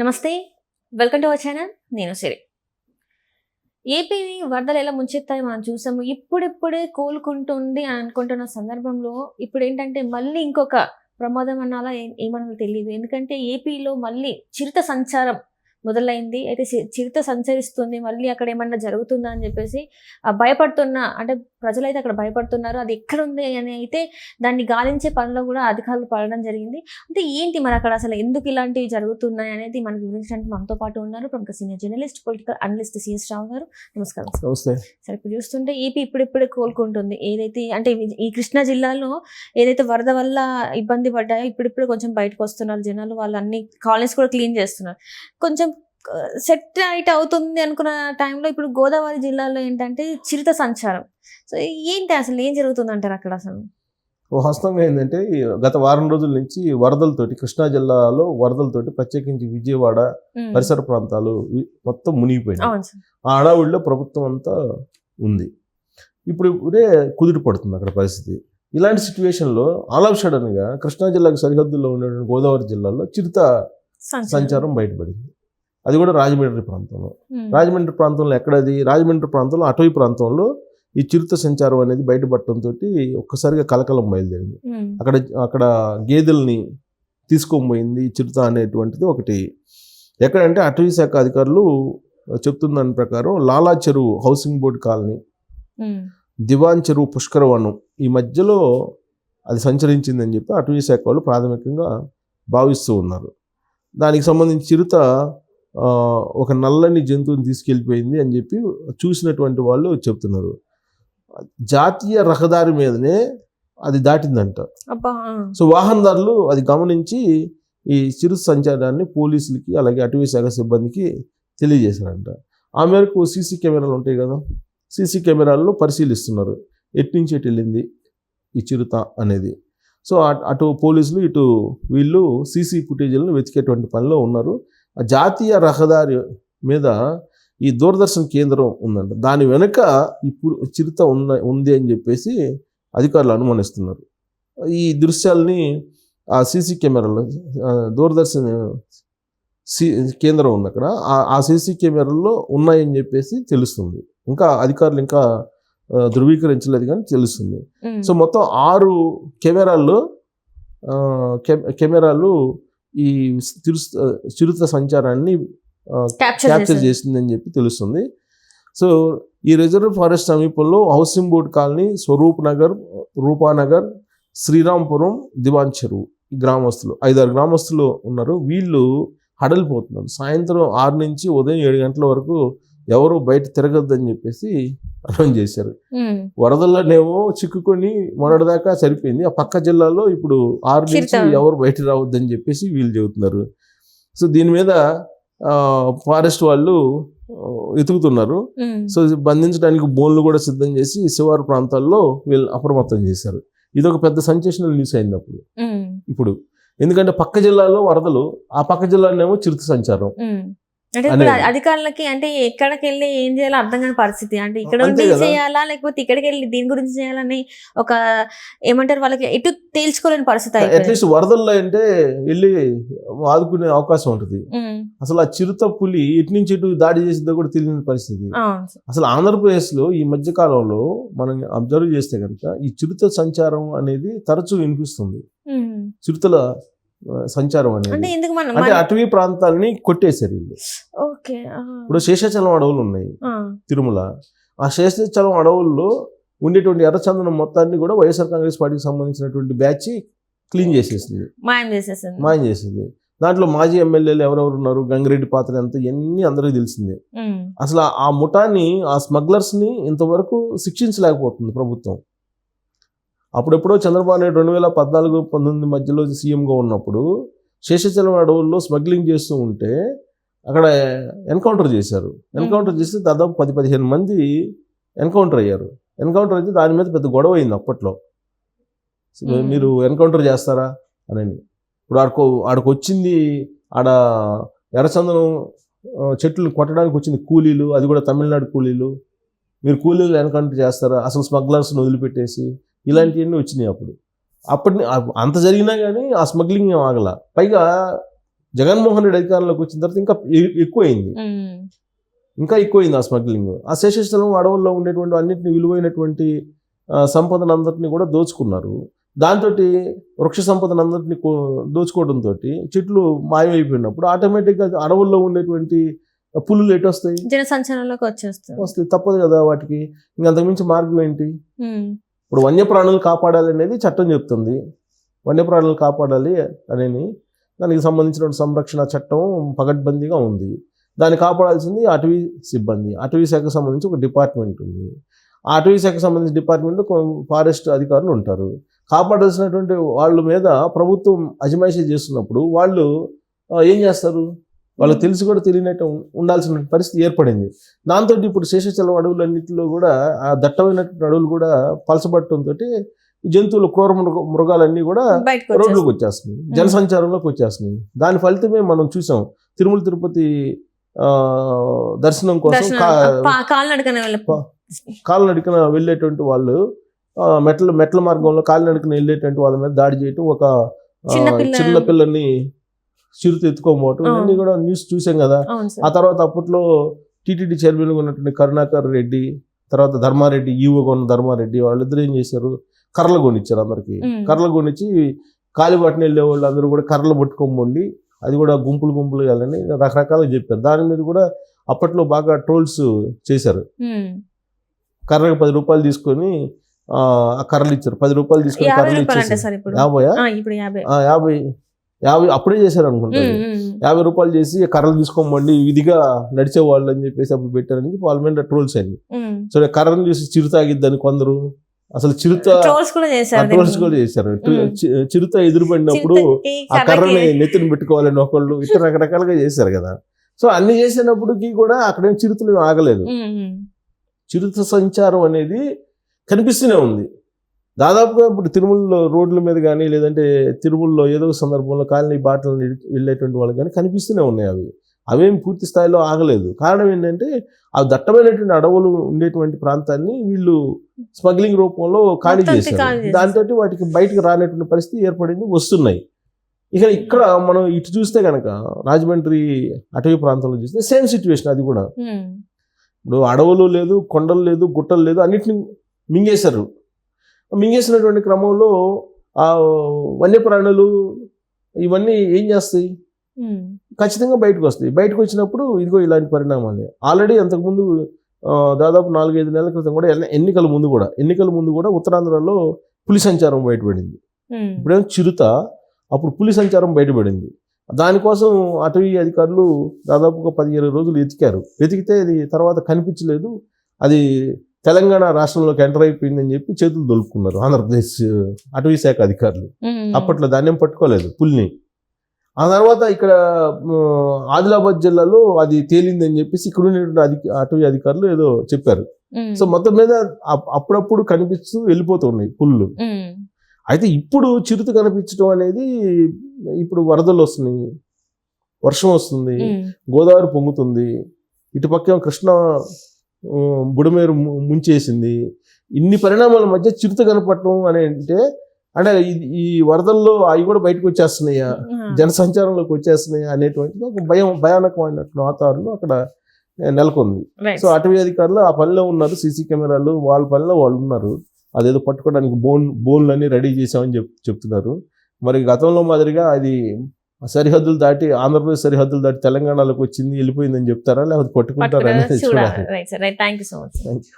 నమస్తే. Welcome to our channel. నేను సిరి. ఏపీని వరదలు ఎలా ముంచెత్తాయి మనం చూసాము. ఇప్పుడిప్పుడే కోలుకుంటుంది అని అనుకుంటున్న సందర్భంలో ఇప్పుడు ఏంటంటే మళ్ళీ ఇంకొక ప్రమాదం అనాలా ఏమన్నా తెలియదు ఎందుకంటే ఏపీలో మళ్ళీ చిరుత సంచారం మొదలైంది. అయితే చిరుత సంచరిస్తుంది. మళ్ళీ అక్కడ ఏమన్నా జరుగుతుందా అని చెప్పేసి భయపడుతున్న అంటే ప్రజలైతే అక్కడ భయపడుతున్నారు. అది ఎక్కడ ఉంది అని అయితే దాన్ని గాలించే పనిలో కూడా అధికారులు పడడం జరిగింది. అంటే ఏంటి మరి అక్కడ అసలు ఎందుకు ఇలాంటివి జరుగుతున్నాయి అనేది మనకి వివరించడానికి మనతో పాటు ఉన్నారు ప్రముఖ senior journalist political analyst CS Rao garu. నమస్కారం సార్. నమస్తే. సరే ఇప్పుడు చూస్తుంటే ఏపీ ఇప్పుడిప్పుడే కోలుకుంటుంది. ఏదైతే అంటే ఈ- ఈ కృష్ణా జిల్లాలో ఏదైతే వరద వల్ల ఇబ్బంది పడ్డాయో ఇప్పుడిప్పుడే కొంచెం బయటకు వస్తున్నారు జనాలు. వాళ్ళు అన్ని కాలనీస్ కూడా క్లీన్ చేస్తున్నారు. కొంచెం సెట్ రైట్ అవుతుంది అనుకున్న టైంలో ఇప్పుడు గోదావరి జిల్లాలో ఏంటంటే చిరుత సంచారం. సో ఏంటి అసలు ఏం జరుగుతుంది అంటారు అక్కడ అసలు? ఓ హస్తంగా ఏంటంటే గత వారం రోజుల నుంచి వరదలతోటి కృష్ణా జిల్లాలో వరదలతోటి ప్రత్యేకించి విజయవాడ. పరిసర ప్రాంతాలు మొత్తం మునిగిపోయినాయి. ఆ హడావుడిలో ప్రభుత్వం అంతా ఉంది. ఇప్పుడు ఇప్పుడే కుదుట పడుతుంది అక్కడ పరిస్థితి. ఇలాంటి సిచ్యువేషన్లో ఆల్ ఆఫ్ సడన్గా కృష్ణా జిల్లాకు సరిహద్దుల్లో ఉన్నటువంటి గోదావరి జిల్లాలో చిరుత సంచారం బయటపడింది. అది కూడా రాజమండ్రి ప్రాంతంలో. రాజమండ్రి ప్రాంతంలో ఎక్కడది రాజమండ్రి ప్రాంతంలో అటవీ ప్రాంతంలో ఈ చిరుత సంచారం అనేది బయటపడటంతో ఒక్కసారిగా కలకలం బయలుదేరింది. అక్కడ అక్కడ గేదెల్ని తీసుకొని పోయింది చిరుత అనేటువంటిది ఒకటి ఎక్కడంటే అటవీ శాఖ అధికారులు చెప్తున్న దాని ప్రకారం లాలా చెరువు హౌసింగ్ బోర్డ్ కాలనీ. దివాన్ చెరువు పుష్కరవనం ఈ మధ్యలో అది సంచరించిందని చెప్పి అటవీ శాఖ వాళ్ళు ప్రాథమికంగా భావిస్తూ ఉన్నారు దానికి సంబంధించి చిరుత ఒక నల్లని జంతువుని తీసుకెళ్ళిపోయింది అని చెప్పి చూసినటువంటి వాళ్ళు చెప్తున్నారు. జాతీయ రహదారి మీదనే అది దాటిందంట. సో వాహనదారులు అది గమనించి ఈ చిరు సంచారాన్ని పోలీసులకి అలాగే అటవీ శాఖ సిబ్బందికి తెలియజేశారంట. ఆ మేరకు సీసీ కెమెరాలు ఉంటాయి కదా సీసీ కెమెరాల్లో పరిశీలిస్తున్నారు. ఎటు నుంచి ఎటు వెళ్ళింది ఈ చిరుత అనేది. సో అట్- పోలీసులు ఇటు వీళ్ళు సీసీ ఫుటేజీలను వెతికేటువంటి పనిలో ఉన్నారు. జాతీయ రహదారి మీద ఈ దూరదర్శన్ కేంద్రం ఉందంట. దాని వెనుక ఇప్పుడు చిరుత ఉన్న ఉంది అని చెప్పేసి అధికారులు అనుమానిస్తున్నారు. ఈ దృశ్యాల్ని ఆ సీసీ కెమెరాలో దూరదర్శన్ సి కేంద్రం ఉంది అక్కడ. ఆ- సీసీ కెమెరాల్లో ఉన్నాయని చెప్పేసి తెలుస్తుంది. ఇంకా అధికారులు ఇంకా ధృవీకరించలేదు కానీ తెలుస్తుంది. సో మొత్తం ఆరు కెమెరాల్లో కెమెరాలు ఈ చిరు చిరుత సంచారాన్ని క్యాప్చర్ క్యాప్చర్ చేసింది. చేసిందని చెప్పి తెలుస్తుంది. సో ఈ రిజర్వ్ ఫారెస్ట్ సమీపంలో housing board colony Swaroop Nagar Rupanagar Sriramapuram Diwan Cheruvu ఈ గ్రామస్తులు ఐదారు గ్రామస్తులు ఉన్నారు. వీళ్ళు హడలిపోతున్నారు. సాయంత్రం ఆరు నుంచి ఉదయం ఏడు గంటల వరకు ఎవరు బయట తిరగద్దని చెప్పేసి అనౌన్స్ చేశారు. వరదల్లోనేమో చిక్కుకొని మొన్నటిదాకా సరిపోయింది ఆ పక్క జిల్లాలో ఇప్పుడు ఆరు నుంచి. ఎవరు బయట రావద్దని చెప్పేసి వీళ్ళు చెబుతున్నారు సో దీని మీద ఫారెస్ట్ వాళ్ళు వెతుకుతున్నారు ఉమ్. సో బంధించడానికి బోన్లు కూడా సిద్ధం చేసి శివారు ప్రాంతాల్లో వీళ్ళు అప్రమత్తం చేశారు ఇది ఒక పెద్ద సంచేషనల్ న్యూస్ అయింది అప్పుడు. ఇప్పుడు ఎందుకంటే పక్క జిల్లాలో వరదలు ఆ పక్క జిల్లాలోనేమో చిరుత సంచారం. అంటే ఇప్పుడు. అధికారులకి అంటే ఎక్కడికి వెళ్ళి ఏం చేయాలో అర్థం కాని పరిస్థితి అంటే ఇక్కడ ఉండి. చేయాలా లేకపోతే ఇక్కడికి వెళ్ళి దీని గురించి చేయాలని ఒక ఏమంటారు వాళ్ళకి ఎటు తేల్చుకోలేని పరిస్థితి అట్లీస్ట్ వరదల్లో అంటే వెళ్ళి ఆదుకునే అవకాశం ఉంటుంది. అసలు ఆ చిరుత పులి ఎటు నుంచి ఎటు దాడి చేసిందో కూడా తెలియని పరిస్థితి. అసలు ఆంధ్రప్రదేశ్లో ఈ మధ్య కాలంలో మనం అబ్జర్వ్ చేస్తే కనుక ఈ చిరుత సంచారం అనేది తరచూ వినిపిస్తుంది. చిరుతల సంచారం అనేది. అంటే అటవీ ప్రాంతాలని కొట్టేశారు వీళ్ళు. ఇప్పుడు శేషాచలం అడవులు ఉన్నాయి. తిరుమల. ఆ శేషాచలం అడవుల్లో ఉండేటువంటి ఎర్రచందనం మొత్తాన్ని కూడా వైఎస్ఆర్ కాంగ్రెస్ పార్టీకి సంబంధించినటువంటి బ్యాచ్ క్లీన్ చేసేసింది. మాయం చేసేసింది. మాయం చేసింది. దాంట్లో మాజీ ఎమ్మెల్యేలు ఎవరెవరు ఉన్నారు? గంగిరెడ్డి పాత్ర ఎంత? ఇవన్నీ అందరికీ తెలిసిందే. అసలు ఆ- ఆ ముఠాని ఆ స్మగ్లర్స్ని ఇంతవరకు శిక్షించలేకపోతుంది ప్రభుత్వం. అప్పుడెప్పుడో చంద్రబాబు నాయుడు రెండు వేల పద్నాలుగు పంతొమ్మిది మధ్యలో సీఎంగా ఉన్నప్పుడు శేషాచలం అడవుల్లో స్మగ్లింగ్ చేస్తూ ఉంటే అక్కడ ఎన్కౌంటర్ చేశారు. ఎన్కౌంటర్ చేస్తే దాదాపు పది పదిహేను మంది ఎన్కౌంటర్ అయ్యారు. ఎన్కౌంటర్ అయితే దాని మీద పెద్ద గొడవ అయింది అప్పట్లో. మీరు ఎన్కౌంటర్ చేస్తారా అని ఇప్పుడు ఆడకు ఆడకు వచ్చింది ఆడ ఎర్రచందనం చెట్లు కొట్టడానికి వచ్చింది కూలీలు అది కూడా తమిళనాడు కూలీలు. మీరు కూలీలు ఎన్కౌంటర్ చేస్తారా? అసలు స్మగ్లర్స్ని వదిలిపెట్టేసి ఇలాంటివన్నీ వచ్చినాయి అప్పుడు. అప్పటి అంత జరిగినా కానీ ఆ స్మగ్లింగ్ ఏం ఆగల. పైగా జగన్మోహన్ రెడ్డి అధికారంలోకి వచ్చిన తర్వాత ఇంకా ఎక్కువైంది. ఇంకా ఎక్కువైంది ఆ స్మగ్లింగ్. ఆ శేషస్థలం అడవుల్లో ఉండేటువంటి అన్నింటిని విలువైనటువంటి ఆ, సంపదను అందరినీ కూడా దోచుకున్నారు. దాంతో వృక్ష సంపదను అందరినీ దోచుకోవడంతో చెట్లు మాయమైపోయినప్పుడు ఆటోమేటిక్గా అడవుల్లో ఉండేటువంటి పులులు ఎటు వస్తాయి? జన సంచారంలోకి వచ్చేస్తుంది వస్తాయి. తప్పదు కదా వాటికి. ఇంకా అంతకుమించి మార్గం ఏంటి. ఇప్పుడు వన్యప్రాణులు కాపాడాలి అనేది చట్టం చెప్తుంది. వన్యప్రాణులు కాపాడాలి అనేది దానికి సంబంధించిన సంరక్షణ చట్టం పగడ్బందీగా ఉంది. దాన్ని కాపాడాల్సింది అటవీ సిబ్బంది. అటవీ శాఖకు సంబంధించి ఒక డిపార్ట్మెంట్ ఉంది. ఆ అటవీ శాఖకు సంబంధించిన డిపార్ట్మెంట్లో ఫారెస్ట్ అధికారులు ఉంటారు. కాపాడాల్సినటువంటి వాళ్ళ మీద ప్రభుత్వం అజమాయిషీ చేస్తున్నప్పుడు వాళ్ళు ఏం చేస్తారు? వాళ్ళకి తెలిసి కూడా తెలియనట్టు ఉండాల్సిన పరిస్థితి ఏర్పడింది. దాంతో ఇప్పుడు శేషచలం అడవులన్నింటిలో కూడా ఆ దట్టమైనటువంటి అడవులు కూడా పలసబట్టడంతో ఈ జంతువులు క్రూర మృగ మృగాలన్నీ కూడా రోడ్లకు. వచ్చేస్తున్నాయి. జనసంచారంలోకి వచ్చేస్తున్నాయి. దాని ఫలితమే మనం చూసాం. తిరుమల తిరుపతి దర్శనం కోసం కాలినడకన వెళ్ళేటువంటి వాళ్ళు మెట్ల మెట్ల మార్గంలో కాలినడకన వెళ్ళేటువంటి వాళ్ళ మీద దాడి చేయటం ఒక చిన్న పిల్ల- చిన్న పిల్లని చిరుత ఎత్తుకోకపోవటం ఆ. ఇవన్నీ కూడా న్యూస్ చూసాం కదా. ఆ తర్వాత అప్పట్లో టీటీడీ చైర్మన్ ఉన్నటువంటి కరుణాకర్ రెడ్డి తర్వాత ధర్మారెడ్డి ఈవోగా ఉన్న ధర్మారెడ్డి వాళ్ళిద్దరు ఏం చేశారు? కర్రలు కొనిచ్చారు అందరికి. కర్రలు కొనిచ్చి కాలిబాటిని వెళ్ళే వాళ్ళు అందరూ కూడా కర్రలు పట్టుకోమండి అది కూడా గుంపులు గుంపులు వెళ్ళని రకరకాలుగా చెప్పారు. దాని మీద కూడా అప్పట్లో బాగా ట్రోల్స్ చేశారు. కర్రకి పది రూపాయలు తీసుకొని ఆ కర్రలు ఇచ్చారు. పది రూపాయలు తీసుకొని కర్రలు ఇప్పుడు. యాభై యాభై యాభై అప్పుడే చేశారు అనుకుంటారు. యాభై రూపాయలు చేసి కర్రలు తీసుకోమండి విధిగా నడిచే వాళ్ళు అని చెప్పేసి అప్పుడు పెట్టారని వాళ్ళ మీద ట్రోల్స్ అయ్యి ఉమ్. సో కర్రను చూసి చిరుత ఆగిద్దని కొందరు. అసలు చిరుత ట్రోల్స్ కూడా చేశారు చిరుత ఎదురుపడినప్పుడు ఆ కర్రని నెత్తిని పెట్టుకోవాలని ఒకళ్ళు ఇట్లా రకరకాలుగా చేశారు కదా. సో అన్ని చేసినప్పటికీ కూడా అక్కడేం చిరుతలు ఆగలేదు. చిరుత సంచారం అనేది కనిపిస్తూనే ఉంది. దాదాపుగా ఇప్పుడు తిరుమలలో రోడ్ల మీద కానీ లేదంటే తిరుమలలో ఏదో ఒక సందర్భంలో కాలనీ బాటలు వెళ్ళేటువంటి వాళ్ళు కానీ కనిపిస్తూనే ఉన్నాయి అవి. అవేం పూర్తి స్థాయిలో ఆగలేదు. కారణం ఏంటంటే ఆ దట్టమైనటువంటి అడవులు ఉండేటువంటి ప్రాంతాన్ని వీళ్ళు స్మగ్లింగ్ రూపంలో ఖాళీ చేశారు. దాంతో వాటికి బయటకు రానటువంటి పరిస్థితి ఏర్పడింది వస్తున్నాయి. ఇక ఇక్కడ మనం ఇటు చూస్తే కనుక రాజమండ్రి అటవీ ప్రాంతంలో చూస్తే సేమ్ సిచ్యువేషన్ అది కూడా. ఇప్పుడు అడవులు లేదు కొండలు లేదు గుట్టలు లేదు అన్నిటిని మింగేశారు. మింగేసినటువంటి క్రమంలో ఆ వన్యప్రాణులు ఇవన్నీ ఏం చేస్తాయి. ఖచ్చితంగా బయటకు వస్తాయి. బయటకు వచ్చినప్పుడు ఇదిగో ఇలాంటి పరిణామాలే. ఆల్రెడీ అంతకుముందు దాదాపు నాలుగైదు నెలల క్రితం కూడా ఎన్ని- ఎన్నికల ముందు కూడా ఎన్నికల ముందు కూడా ఉత్తరాంధ్రలో పులి సంచారం బయటపడింది. ఇప్పుడేమో చిరుత అప్పుడు పులి సంచారం బయటపడింది. దానికోసం అటవీ అధికారులు దాదాపుగా పదిహేను రోజులు వెతికారు. వెతికితే అది తర్వాత కనిపించలేదు. అది తెలంగాణ రాష్ట్రంలోకి ఎంటర్ అయిపోయిందని చెప్పి చేతులు దొలుపుకున్నారు ఆంధ్రప్రదేశ్ అటవీ శాఖ అధికారులు. అప్పట్లో ఏం పట్టుకోలేదు పులిని ఆ తర్వాత ఇక్కడ ఆదిలాబాద్ జిల్లాలో అది తేలిందని చెప్పేసి ఇక్కడ ఉన్నటువంటి అధిక అటవీ అధికారులు ఏదో చెప్పారు. సో మొత్తం మీద అప్- అప్పుడప్పుడు కనిపిస్తూ వెళ్ళిపోతున్నాయి పుల్లు. అయితే ఇప్పుడు చిరుత కనిపించడం అనేది ఇప్పుడు వరదలు వస్తున్నాయి వర్షం వస్తుంది. గోదావరి పొంగుతుంది ఇటుపక్క కృష్ణ బుడమేరు ముంచేసింది. ఇన్ని పరిణామాల మధ్య చిరుత కనపడటం అని అంటే అంటే ఈ- వరదల్లో అవి కూడా బయటకు వచ్చేస్తున్నాయా. జనసంచారంలోకి వచ్చేస్తున్నాయా అనేటువంటిది ఒక భయం భయానకమైనటువంటి వాతావరణం అక్కడ నెలకొంది. సో అటవీ అధికారులు ఆ పనిలో ఉన్నారు. సీసీ కెమెరాలు వాళ్ళ పనిలో వాళ్ళు ఉన్నారు. అదేదో పట్టుకోవడానికి బోన్ బోన్లు అన్ని రెడీ చేసామని చెప్ చెప్తున్నారు. మరి గతంలో మాదిరిగా అది సరిహద్దులు దాటి ఆంధ్రప్రదేశ్ సరిహద్దులు దాటి తెలంగాణలోకి వచ్చింది వెళ్ళిపోయిందని చెప్తారా? లేకపోతే పట్టుకుంటారా అనేది చూడాలి. Thank you so much thank you